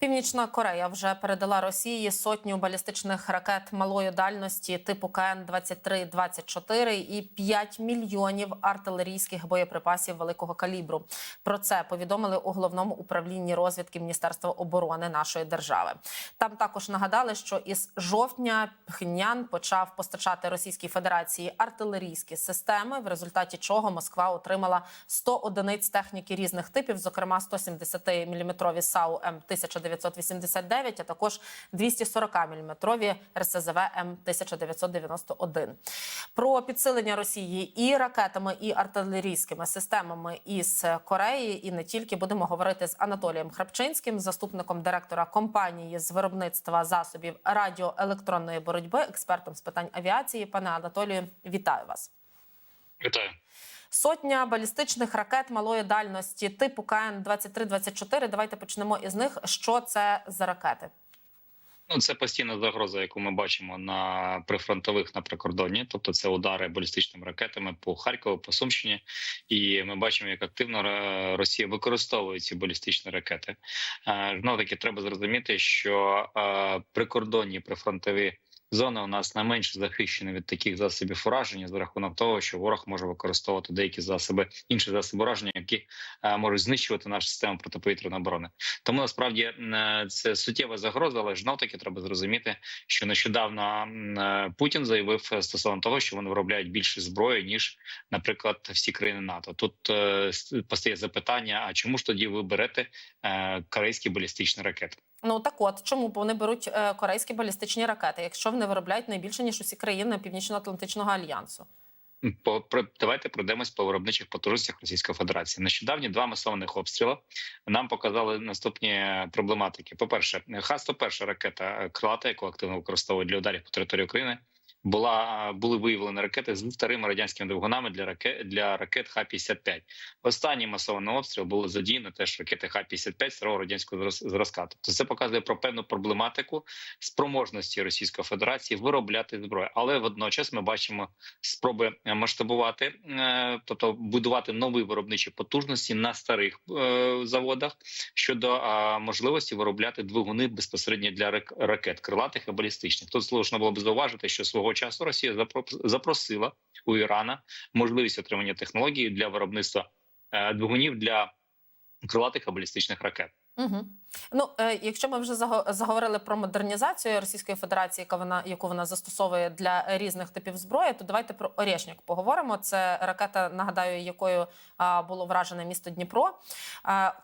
Північна Корея вже передала Росії сотню балістичних ракет малої дальності типу КН 2324 і 5 мільйонів артилерійських боєприпасів великого калібру. Про це повідомили у головному управлінні розвідки Міністерства оборони нашої держави. Там також нагадали, що із жовтня Пхеньян почав постачати Російській Федерації артилерійські системи, в результаті чого Москва отримала 100 одиниць техніки різних типів, зокрема 170-мм САУ М 1989, а також 240-мм РСЗВ М 1991. Про підсилення Росії і ракетами, і артилерійськими системами із Кореї, і не тільки будемо говорити з Анатолієм Храпчинським, заступником директора компанії з виробництва засобів радіоелектронної боротьби, експертом з питань авіації. Пане Анатолію, вітаю вас. Вітаю. Сотня балістичних ракет малої дальності типу КН 2324 Давайте почнемо із них. Що це за ракети? Ну, це постійна загроза, яку ми бачимо на прифронтових на прикордонні, тобто це удари балістичними ракетами по Харкову, по Сумщині, і ми бачимо, як активно е, Росія використовує ці балістичні ракети. Знову таки треба зрозуміти, що е, прикордонні прифронтові. Зона у нас найменш захищена від таких засобів ураження за рахунок того, що ворог може використовувати деякі засоби, інші засоби ураження, які е, можуть знищувати нашу систему протиповітряної оборони. Тому насправді е, це суттєва загроза, але знов таки треба зрозуміти, що нещодавно е, Путін заявив стосовно того, що вони виробляють більше зброї ніж, наприклад, всі країни НАТО. Тут постає запитання: а чому ж тоді ви берете корейські балістичні ракети? Ну так от чому бо вони беруть е, корейські балістичні ракети, якщо вони виробляють найбільше ніж усі країни Північно-Атлантичного альянсу? По про давайте пройдемось по виробничих потужностях Російської Федерації. Нещодавні два масованих обстріли нам показали наступні проблематики. По перше, Х-101 ракета крилата, яку активно використовують для ударів по території України. Була були виявлені ракети з старими радянськими двигунами для ракет для ракет Х-55. Останній масований обстріл було задіяно теж ракети Х-55 старого радянського зразка. Тобто це показує про певну проблематику спроможності Російської Федерації виробляти зброю, але водночас ми бачимо спроби масштабувати, тобто будувати нові виробничі потужності на старих заводах щодо можливості виробляти двигуни безпосередньо для ракет крилатих і балістичних. Тут слушно було б зауважити, що свого часу Росія запросила у Ірана можливість отримання технології для виробництва двигунів для крилатих балістичних ракет. Угу. Ну, е, якщо ми вже заговорили про модернізацію Російської Федерації, яка вона яку вона застосовує для різних типів зброї, то давайте про Орєшнік поговоримо. Це ракета, нагадаю, якою було вражене місто Дніпро.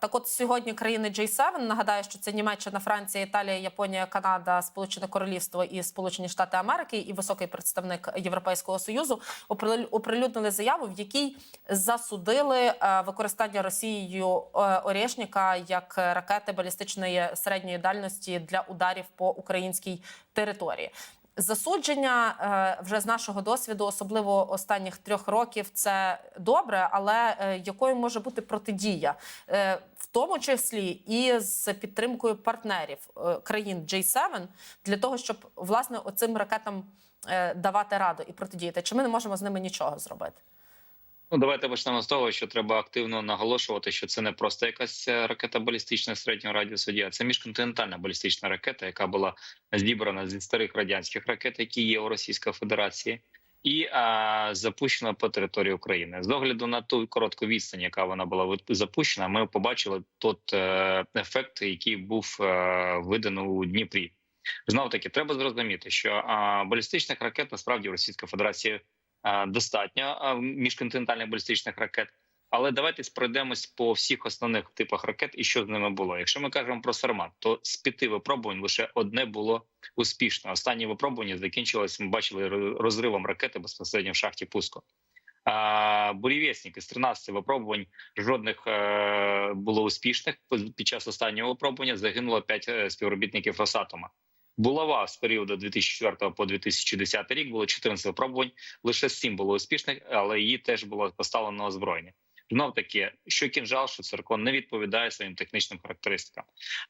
Так, от сьогодні країни J7, нагадаю, що це Німеччина, Франція, Італія, Японія, Канада, Сполучене Королівство і Сполучені Штати Америки, і високий представник Європейського союзу оприлюднили заяву, в якій засудили а, використання Росією Орєшніка як ракети балістичної середньої дальності для ударів по українській території. Засудження е, вже з нашого досвіду, особливо останніх трьох років, це добре, але е, якою може бути протидія, е, в тому числі і з підтримкою партнерів країн J7, для того, щоб власне оцим ракетам давати раду і протидіяти? Чи ми не можемо з ними нічого зробити? Ну, давайте почнемо з того, що треба активно наголошувати, що це не просто якась ракета балістична середнього радіусу дії, це міжконтинентальна балістична ракета, яка була зібрана зі старих радянських ракет, які є у Російській Федерації, і а, запущена по території України. З огляду на ту коротку відстань, яка вона була запущена, ми побачили тот е, ефект, який був е, виданий у Дніпрі. Знов таки треба зрозуміти, що а, балістичних ракет насправді в Російській Федерації достатньо міжконтинентальних балістичних ракет. Але давайте пройдемось по всіх основних типах ракет і що з ними було. Якщо ми кажемо про Сармат, то з п'яти випробувань лише одне було успішно. Останнє випробування закінчилось. Ми бачили розривом ракети безпосередньо в шахті пуску. А, Бурєвєснік з 13 випробувань жодних е, було успішних. Під час останнього випробування загинуло 5 е, співробітників Росатома. Булава з періоду 2004 по 2010 рік було 14 випробувань. Лише 7 було успішних, але її теж було поставлено на озброєння. Знов таки, що кінжал, що циркон не відповідає своїм технічним характеристикам.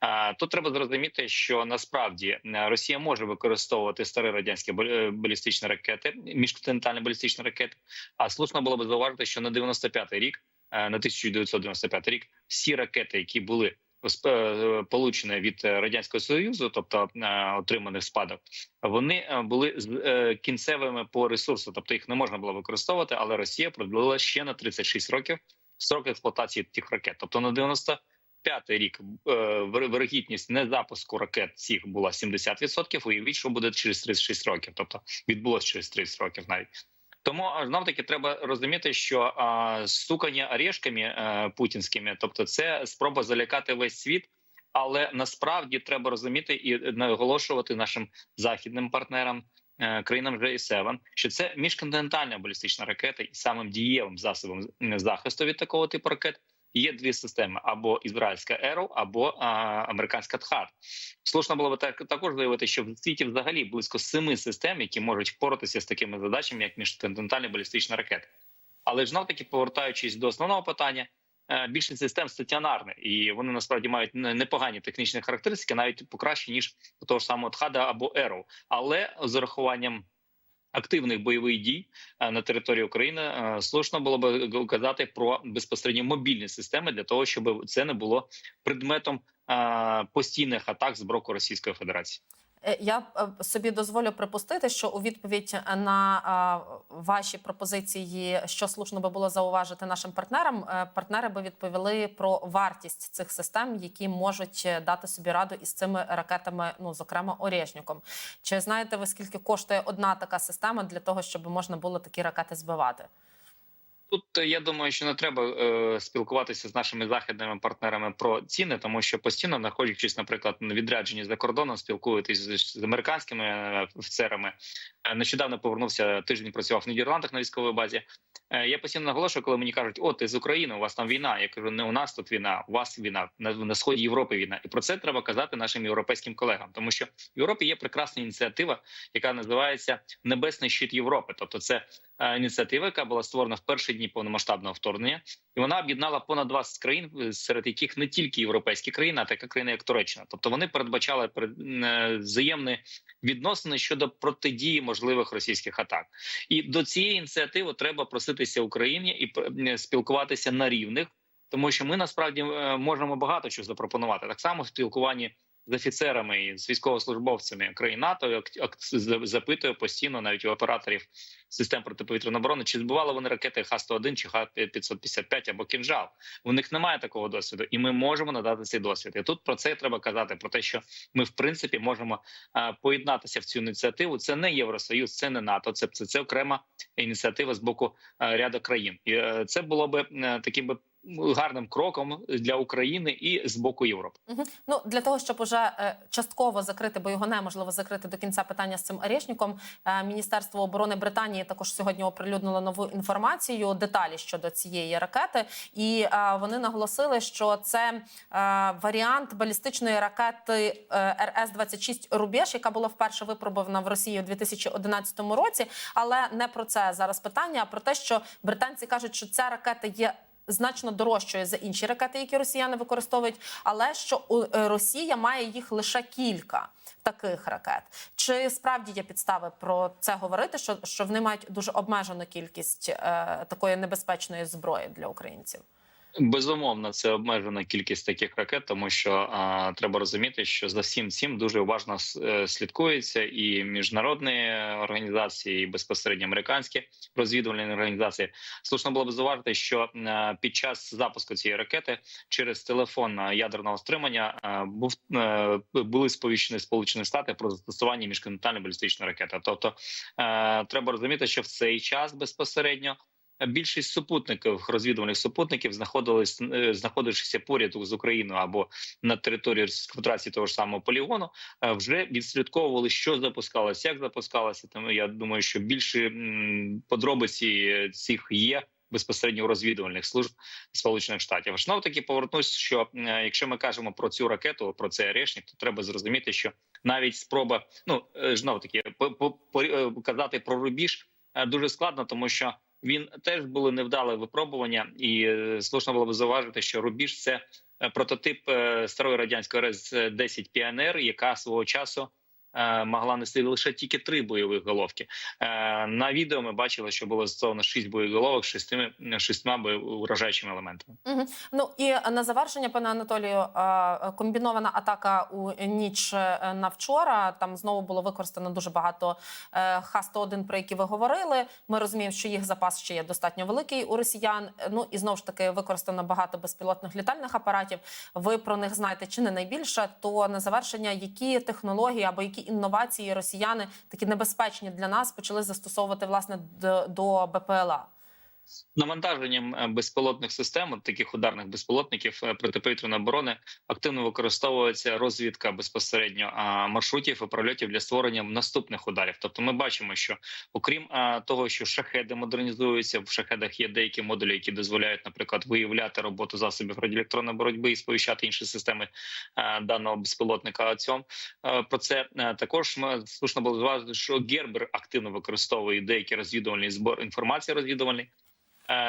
А, Тут треба зрозуміти, що насправді е, Росія може використовувати старі радянські е, балістичні ракети, міжконтинентальні балістичні ракети. А слушно було би зауважити, що на 95-й рік, е, на 1995 рік, всі ракети, які були получене від е, радянського союзу, тобто е, отриманих спадок, вони е, були е, кінцевими по ресурсу, тобто їх не можна було використовувати, але Росія продлила ще на 36 років строк експлуатації тих ракет, тобто на 95-й рік е, вир- вирогідність незапуску ракет цих була 70%, Уявіть, що буде через 36 років, тобто відбулося через 30 років навіть. Тому знов таки треба розуміти, що а, стукання орешками а, путінськими, тобто це спроба залякати весь світ. Але насправді треба розуміти і наголошувати нашим західним партнерам, е, країнам G7, що це міжконтинентальна балістична ракета, і самим дієвим засобом захисту від такого типу ракет є дві системи: або ізраїльська Arrow, або а, американська ТХАД. Слушно було б так також заявити, що в світі взагалі близько семи систем, які можуть впоратися з такими задачами, як міжконтинентальні балістичні ракети. Але ж знов таки повертаючись до основного питання. е, Більшість систем стаціонарні, і вони насправді мають не- непогані технічні характеристики, навіть покращі ніж того ж самого Тхада або Arrow. Але з урахуванням активних бойових дій е, на території України е, слушно було би казати про безпосередньо мобільні системи для того, щоб це не було предметом е, постійних атак з боку Російської Федерації. Е, Я е, собі дозволю припустити, що у відповідь на е, ваші пропозиції, що слушно би було зауважити нашим партнерам, партнери би відповіли про вартість цих систем, які можуть дати собі раду із цими ракетами, ну зокрема Орєшніком. Чи знаєте ви скільки коштує одна така система для того, щоб можна було такі ракети збивати? Тут е, я думаю, що не треба е, спілкуватися з нашими західними партнерами про ціни, тому що постійно, знаходячись, наприклад, на відрядженні за кордоном, спілкуєтесь з, з американськими е, офіцерами. Е, нещодавно повернувся тиждень. Працював в Нідерландах на військовій базі. Е, я постійно наголошую, коли мені кажуть, о, ти з України, у вас там війна. Я кажу, не у нас тут війна, у вас війна на, на сході Європи. Війна, і про це треба казати нашим європейським колегам, тому що в Європі є прекрасна ініціатива, яка називається Небесний щит Європи. Тобто, це ініціатива, яка була створена в перші дні повномасштабного вторгнення, і вона об'єднала понад 20 країн, е, серед яких не тільки європейські країни, а така країна, як Туреччина. Тобто вони передбачали перед- е, взаємні відносини щодо протидії можливих російських атак. І до цієї ініціативи треба проситися Україні і е, спілкуватися на рівних, тому що ми насправді е, можемо багато чого запропонувати. Так само в спілкуванні з офіцерами і з військовослужбовцями країн НАТО як- як з- запитую постійно навіть у операторів систем протиповітряної оборони, чи збивали вони ракети Х-101 чи Х-555 або «Кінжал». У них немає такого досвіду, і ми можемо надати цей досвід. І тут про це треба казати: про те, що ми в принципі можемо поєднатися в цю ініціативу. Це не Євросоюз, це не НАТО, це це, це окрема ініціатива з боку ряду країн. І е, це було би е, таким би гарним кроком для України і з боку Європи. Мгм. Ну для того, щоб уже е, частково закрити, бо його неможливо закрити до кінця питання з цим Орешніком, е, Міністерство оборони Британії також сьогодні оприлюднило нову інформацію, деталі щодо цієї ракети, і е, вони наголосили, що це варіант балістичної ракети РС 26 Рубеж, яка була вперше випробована в Росії у 2011 році. Але не про це зараз питання, а про те, що британці кажуть, що ця ракета є значно дорожчою за інші ракети, які росіяни використовують, але що е, Росія має їх лише кілька таких ракет. Чи справді є підстави про це говорити? Що, що вони мають дуже обмежену кількість е, такої небезпечної зброї для українців? Безумовно, це обмежена кількість таких ракет, тому що а, треба розуміти, що за всім цим дуже уважно е, слідкується і міжнародні організації, і безпосередньо американські розвідувальні організації. Слушно було б зауважити, що е, під час запуску цієї ракети через телефон ядерного стримання е, був е, були сповіщені Сполучені Штати про застосування міжконтинентальної балістичної ракети. Тобто е, треба розуміти, що в цей час безпосередньо більшість супутників розвідувальних супутників знаходились е, знаходившися поряд з Україною або на території Федерації того ж самого полігону, е, вже відслідковували, що запускалося, як запускалося. Тому я думаю, що більше подробиці цих є. Безпосередньо розвідувальних служб Сполучених Штатів знов таки повернусь, що е, якщо ми кажемо про цю ракету, про цей орешник, то треба зрозуміти, що навіть спроба ну е, знов таки по, е, казати про рубіж е, дуже складно, тому що він теж були невдале випробування, і е, слушно було б зауважити, що рубіж це е, прототип е, старої радянської РС 10 Піонер, яка свого часу могла нести лише тільки три бойових головки. Е, На відео ми бачили, що було застосовано шість бойових шестими шістьма уражаючими елементами. Угу. Ну і на завершення, пане Анатолію, е, комбінована атака у ніч е, на вчора. Там знову було використано дуже багато е, Х-101, про які ви говорили. Ми розуміємо, що їх запас ще є достатньо великий у росіян. Ну і знову ж таки використано багато безпілотних літальних апаратів. Ви про них знаєте чи не найбільше? То на завершення, які технології або які інновації росіяни такі небезпечні для нас почали застосовувати власне до, до БПЛА? Навантаженням е, безпілотних систем, таких ударних безпілотників е, протиповітряної оборони, активно використовується розвідка безпосередньо маршрутів і прольотів для створення наступних ударів. Тобто, ми бачимо, що окрім того, що шахеди модернізуються, в шахедах є деякі модулі, які дозволяють, наприклад, виявляти роботу засобів радіоелектронної боротьби і сповіщати інші системи даного безпілотника. Цьому е, про це е, також слушно було зважити, що Гербер активно використовує деякі розвідувальні збор інформації розвідувальні е,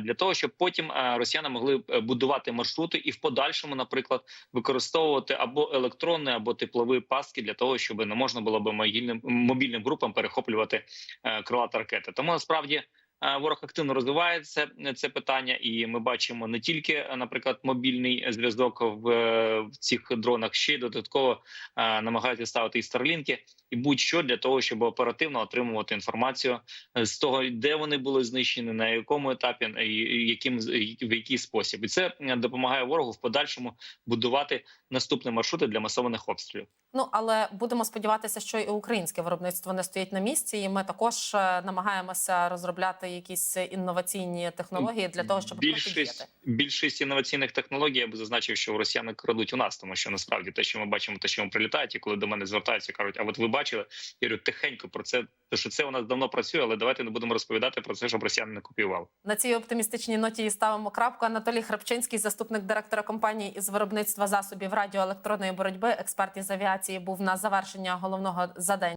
для того, щоб потім е, росіяни могли е, будувати маршрути і в подальшому, наприклад, використовувати або електронні, або теплові пастки для того, щоб не можна було би могильним мобільним групам перехоплювати е, крилаті ракети. Тому насправді. е, Ворог активно розвивається е, це питання, і ми бачимо не тільки, е, наприклад, мобільний е, зв'язок в, е, в цих дронах, ще й додатково е, намагаються ставити і старлінки, і будь-що для того, щоб оперативно отримувати інформацію е, з того, де вони були знищені, на якому етапі, і і яким в який спосіб, і це е, допомагає ворогу в подальшому будувати наступні маршрути для масованих обстрілів. Ну але будемо сподіватися, що і українське виробництво не стоїть на місці, і ми також е, намагаємося розробляти якісь інноваційні технології для того, щоб більшість більшість інноваційних технологій я би зазначив, що росіяни крадуть у нас, тому що насправді те, що ми бачимо, те, що вони прилітають, і коли до мене звертаються, кажуть, а от ви бачили, я говорю, тихенько про це, то що це у нас давно працює, але давайте не будемо розповідати про це, щоб росіяни не купували. На цій оптимістичній ноті ставимо крапку. Анатолій Храпчинський, заступник директора компанії із виробництва засобів радіоелектронної боротьби, експерт із авіації, був на завершення головного за день.